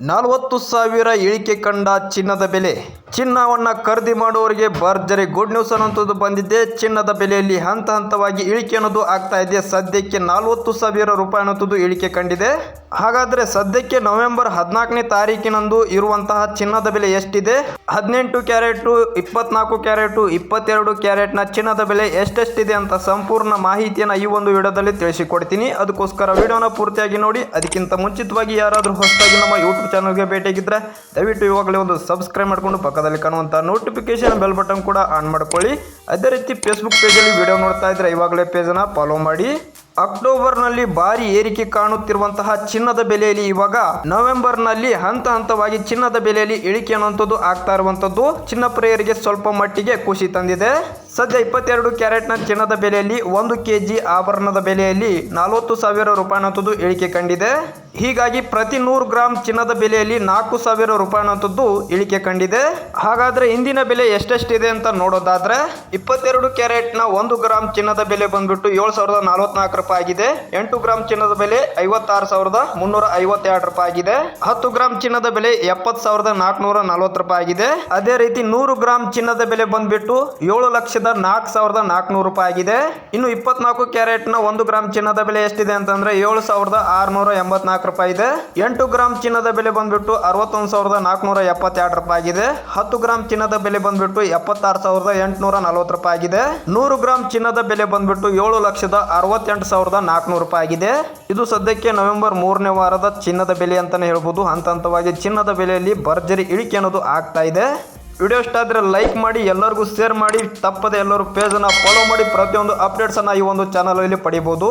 ನಲವತ್ತು ಸಾವಿರ ಇಳಿಕೆ ಕಂಡ ಚಿನ್ನದ ಬೆಲೆ. ಚಿನ್ನವನ್ನ ಖರೀದಿ ಮಾಡುವವರಿಗೆ ಭರ್ಜರಿ ಗುಡ್ ನ್ಯೂಸ್ ಅನ್ನುವಂಥದ್ದು ಬಂದಿದೆ. ಚಿನ್ನದ ಬೆಲೆಯಲ್ಲಿ ಹಂತ ಹಂತವಾಗಿ ಇಳಿಕೆ ಅನ್ನೋದು ಆಗ್ತಾ ಇದೆ. ಸದ್ಯಕ್ಕೆ ನಲವತ್ತು ಸಾವಿರ ರೂಪಾಯಿ ಅನ್ನೋದು ಇಳಿಕೆ ಕಂಡಿದೆ. ಹಾಗಾದ್ರೆ ಸದ್ಯಕ್ಕೆ ನವೆಂಬರ್ ಹದಿನಾಲ್ಕನೇ ತಾರೀಕಿನಂದು ಇರುವಂತಹ ಚಿನ್ನದ ಬೆಲೆ ಎಷ್ಟಿದೆ? ಹದಿನೆಂಟು ಕ್ಯಾರೆಟು, ಇಪ್ಪತ್ನಾಲ್ಕು ಕ್ಯಾರೆಟು, ಇಪ್ಪತ್ತೆರಡು ಕ್ಯಾರೆಟ್ನ ಚಿನ್ನದ ಬೆಲೆ ಎಷ್ಟೆಷ್ಟಿದೆ ಅಂತ ಸಂಪೂರ್ಣ ಮಾಹಿತಿಯನ್ನು ಈ ಒಂದು ವಿಡಿಯೋದಲ್ಲಿ ತಿಳಿಸಿಕೊಡ್ತೀನಿ. ಅದಕ್ಕೋಸ್ಕರ ವಿಡಿಯೋನ ಪೂರ್ತಿಯಾಗಿ ನೋಡಿ, ಅದಕ್ಕಿಂತ ಮುಂಚಿತವಾಗಿ ಯಾರಾದರೂ ಹೊಸದಾಗಿ ನಮ್ಮ ಯೂಟ್ಯೂಬ್ ಚಾನಲ್ಗೆ ಭೇಟಿಯಾಗಿದ್ದರೆ ದಯವಿಟ್ಟು ಇವಾಗಲೇ ಒಂದು ಸಬ್ಸ್ಕ್ರೈಬ್ ಮಾಡಿಕೊಂಡು ಪಕ್ಕದಲ್ಲಿ ಕಾಣುವಂಥ ನೋಟಿಫಿಕೇಶನ್ ಬೆಲ್ ಬಟನ್ ಕೂಡ ಆನ್ ಮಾಡ್ಕೊಳ್ಳಿ. ಅದೇ ರೀತಿ ಫೇಸ್ಬುಕ್ ಪೇಜಲ್ಲಿ ವಿಡಿಯೋ ನೋಡ್ತಾ ಇದ್ದರೆ ಇವಾಗಲೇ ಪೇಜನ್ನು ಫಾಲೋ ಮಾಡಿ. ಅಕ್ಟೋಬರ್ನಲ್ಲಿ ಭಾರಿ ಏರಿಕೆ ಕಾಣುತ್ತಿರುವಂತಹ ಚಿನ್ನದ ಬೆಲೆಯಲ್ಲಿ ಇವಾಗ ನವೆಂಬರ್ನಲ್ಲಿ ಹಂತ ಹಂತವಾಗಿ ಚಿನ್ನದ ಬೆಲೆಯಲ್ಲಿ ಇಳಿಕೆ ಅನ್ನುವಂಥದ್ದು ಆಗ್ತಾ ಇರುವಂಥದ್ದು ಚಿನ್ನ ಪ್ರಿಯರಿಗೆ ಸ್ವಲ್ಪ ಮಟ್ಟಿಗೆ ಖುಷಿ ತಂದಿದೆ. ಸದ್ಯ ಇಪ್ಪತ್ತೆರಡು ಕ್ಯಾರೆಟ್ನ ಚಿನ್ನದ ಬೆಲೆಯಲ್ಲಿ ಒಂದು ಕೆ ಜಿ ಆಭರಣದ ಬೆಲೆಯಲ್ಲಿ ನಲವತ್ತು ಸಾವಿರ ರೂಪಾಯಿ ಅನ್ನುವಂಥದ್ದು ಇಳಿಕೆ ಕಂಡಿದೆ. ಹೀಗಾಗಿ ಪ್ರತಿ ನೂರು ಗ್ರಾಂ ಚಿನ್ನದ ಬೆಲೆಯಲ್ಲಿ ನಾಲ್ಕು ಸಾವಿರ ರೂಪಾಯಿ ಅಂತದ್ದು ಇಳಿಕೆ ಕಂಡಿದೆ. ಹಾಗಾದ್ರೆ ಇಂದಿನ ಬೆಲೆ ಎಷ್ಟೆಷ್ಟಿದೆ ಅಂತ ನೋಡೋದಾದ್ರೆ, ಇಪ್ಪತ್ತೆರಡು ಕ್ಯಾರೆಟ್ನ ಒಂದು ಗ್ರಾಮ್ ಚಿನ್ನದ ಬೆಲೆ ಬಂದ್ಬಿಟ್ಟು ಏಳು ಸಾವಿರದ ನಲವತ್ನಾಲ್ಕು ರೂಪಾಯಿ ಆಗಿದೆ. ಎಂಟು ಗ್ರಾಮ್ ಚಿನ್ನದ ಬೆಲೆ ಐವತ್ತಾರು ಸಾವಿರದ ಮುನ್ನೂರ ಐವತ್ತೆರಡು ರೂಪಾಯಿ ಆಗಿದೆ. ಹತ್ತು ಗ್ರಾಮ್ ಚಿನ್ನದ ಬೆಲೆ ಎಪ್ಪತ್ತು ಸಾವಿರದ ನಾಲ್ಕುನೂರ ನಲವತ್ತು ರೂಪಾಯಿ ಆಗಿದೆ. ಅದೇ ರೀತಿ ನೂರು ಗ್ರಾಮ್ ಚಿನ್ನದ ಬೆಲೆ ಬಂದ್ಬಿಟ್ಟು ಏಳು ಲಕ್ಷದ ನಾಲ್ಕು ಸಾವಿರದ ನಾಲ್ಕುನೂರು ರೂಪಾಯಿ ಆಗಿದೆ. ಇನ್ನು ಇಪ್ಪತ್ನಾಲ್ಕು ಕ್ಯಾರೆಟ್ನ ಒಂದು ಗ್ರಾಮ್ ಚಿನ್ನದ ಬೆಲೆ ಎಷ್ಟಿದೆ ಅಂತಂದ್ರೆ ಏಳು ಸಾವಿರದ ಆರುನೂರ ಎಂಬತ್ನಾಲ್ಕು ರೂಪಾಯಿ ಇದೆ. ಎಂಟು ಗ್ರಾಮ್ ಚಿನ್ನದ ಬೆಲೆ ಬಂದ್ಬಿಟ್ಟು ಅರವತ್ತೊಂದು ಸಾವಿರದ ನಾಲ್ಕುನೂರ ಎಪ್ಪತ್ತೆರಡು ರೂಪಾಯಿ ಆಗಿದೆ. ಹತ್ತು ಗ್ರಾಮ್ ಚಿನ್ನದ ಬೆಲೆ ಬಂದ್ಬಿಟ್ಟು ಎಪ್ಪತ್ತಾರು ಸಾವಿರದ ಎಂಟುನೂರ ನಲವತ್ತು ರೂಪಾಯಿ ಆಗಿದೆ. ನೂರು ಗ್ರಾಮ್ ಚಿನ್ನದ ಬೆಲೆ ಬಂದ್ಬಿಟ್ಟು ಏಳು ಲಕ್ಷದ ಅರವತ್ತೆಂಟು ಸಾವಿರದ ನಾಲ್ಕುನೂರು ರೂಪಾಯಿ ಆಗಿದೆ. ಇದು ಸದ್ಯಕ್ಕೆ ನವೆಂಬರ್ ಮೂರನೇ ವಾರದ ಚಿನ್ನದ ಬೆಲೆ ಅಂತಾನೆ ಹೇಳ್ಬೋದು. ಹಂತ ಹಂತವಾಗಿ ಚಿನ್ನದ ಬೆಲೆಯಲ್ಲಿ ಭರ್ಜರಿ ಇಳಿಕೆ ಅನ್ನೋದು ಆಗ್ತಾ ಇದೆ. ವಿಡಿಯೋ ಇಷ್ಟ ಆದರೆ ಲೈಕ್ ಮಾಡಿ, ಎಲ್ಲರಿಗೂ ಶೇರ್ ಮಾಡಿ, ತಪ್ಪದೆ ಎಲ್ಲರೂ ಪೇಜನ್ನು ಫಾಲೋ ಮಾಡಿ, ಪ್ರತಿಯೊಂದು ಅಪ್ಡೇಟ್ಸನ್ನು ಈ ಒಂದು ಚಾನಲಲ್ಲಿ ಪಡಿಬೋದು.